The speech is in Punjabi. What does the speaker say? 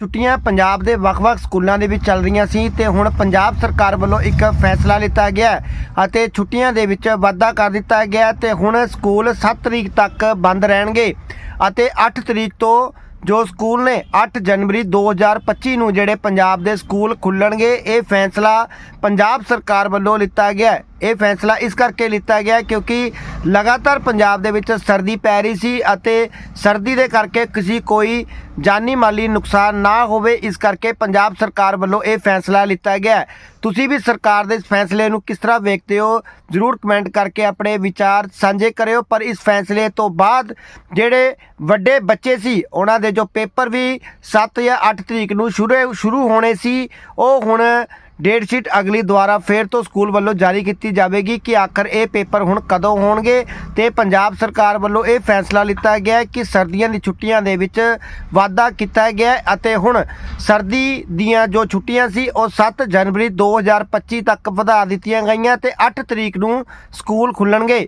ਛੁੱਟੀਆਂ ਪੰਜਾਬ ਦੇ ਵੱਖ-ਵੱਖ ਸਕੂਲਾਂ ਦੇ ਵਿੱਚ ਚੱਲ ਰਹੀਆਂ ਸੀ ਤੇ ਹੁਣ ਪੰਜਾਬ ਸਰਕਾਰ ਵੱਲੋਂ ਇੱਕ ਫੈਸਲਾ ਲਿੱਤਾ ਗਿਆ ਅਤੇ ਛੁੱਟੀਆਂ ਦੇ ਵਿੱਚ ਵਾਧਾ ਕਰ ਦਿੱਤਾ ਗਿਆ ਹੈ ਤੇ ਹੁਣ ਸਕੂਲ 7 ਤਰੀਕ ਤੱਕ ਬੰਦ ਰਹਿਣਗੇ ਅਤੇ 8 ਤਰੀਕ ਤੋਂ ਜੋ ਸਕੂਲ ਨੇ 8 ਜਨਵਰੀ 2025 ਨੂੰ ਜਿਹੜੇ ਪੰਜਾਬ ਦੇ ਸਕੂਲ ਖੁੱਲਣਗੇ, ਇਹ ਫੈਸਲਾ ਪੰਜਾਬ ਸਰਕਾਰ ਵੱਲੋਂ ਲਿੱਤਾ ਗਿਆ ਇਹ ਫੈਸਲਾ ਇਸ ਕਰਕੇ ਲਿੱਤਾ ਗਿਆ ਕਿਉਂਕਿ ਲਗਾਤਾਰ ਪੰਜਾਬ ਦੇ ਵਿੱਚ ਸਰਦੀ ਪੈ ਰਹੀ ਸੀ ਅਤੇ ਸਰਦੀ ਦੇ ਕਰਕੇ ਕਿਸੇ ਕੋਈ ਜਾਨੀ ਮਾਲੀ ਨੁਕਸਾਨ ਨਾ ਹੋਵੇ, ਇਸ ਕਰਕੇ ਪੰਜਾਬ ਸਰਕਾਰ ਵੱਲੋਂ ਇਹ ਫੈਸਲਾ ਲਿੱਤਾ ਗਿਆ। ਤੁਸੀਂ ਵੀ ਸਰਕਾਰ ਦੇ ਇਸ ਫੈਸਲੇ ਨੂੰ ਕਿਸ ਤਰ੍ਹਾਂ ਵੇਖਦੇ ਹੋ? ਜਰੂਰ ਕਮੈਂਟ ਕਰਕੇ ਆਪਣੇ ਵਿਚਾਰ ਸਾਂਝੇ ਕਰਿਓ, ਪਰ ਇਸ ਫੈਸਲੇ ਤੋਂ ਬਾਅਦ ਜਿਹੜੇ ਵੱਡੇ ਬੱਚੇ ਸੀ, ਉਹਨਾਂ ਦੇ ਜੋ ਪੇਪਰ ਵੀ 7 ਜਾਂ 8 ਤਰੀਕ ਨੂੰ ਸ਼ੁਰੂ ਸ਼ੁਰੂ ਹੋਣੇ ਸੀ, ਉਹ ਹੁਣ ਡੇਟ ਸ਼ੀਟ ਅਗਲੀ ਦੁਆਰਾ ਫੇਰ ਤੋਂ ਸਕੂਲ ਵੱਲੋਂ ਜਾਰੀ ਕੀਤੀ ਜਾਵੇਗੀ ਕਿ ਆਖਰ ਇਹ ਪੇਪਰ ਹੁਣ ਕਦੋਂ ਹੋਣਗੇ ਤੇ ਪੰਜਾਬ ਸਰਕਾਰ ਵੱਲੋਂ ਇਹ ਫੈਸਲਾ ਲਿੱਤਾ ਗਿਆ ਕਿ ਸਰਦੀਆਂ ਦੀ ਛੁੱਟੀਆਂ ਦੇ ਵਿੱਚ ਵਾਧਾ ਕੀਤਾ ਗਿਆ ਅਤੇ ਹੁਣ ਸਰਦੀ ਦੀਆਂ ਜੋ ਛੁੱਟੀਆਂ ਸੀ ਉਹ 7 ਜਨਵਰੀ 2025 ਤੱਕ ਵਧਾ ਦਿੱਤੀਆਂ ਗਈਆਂ ਤੇ 8 ਤਰੀਕ ਨੂੰ ਸਕੂਲ ਖੁੱਲਣਗੇ।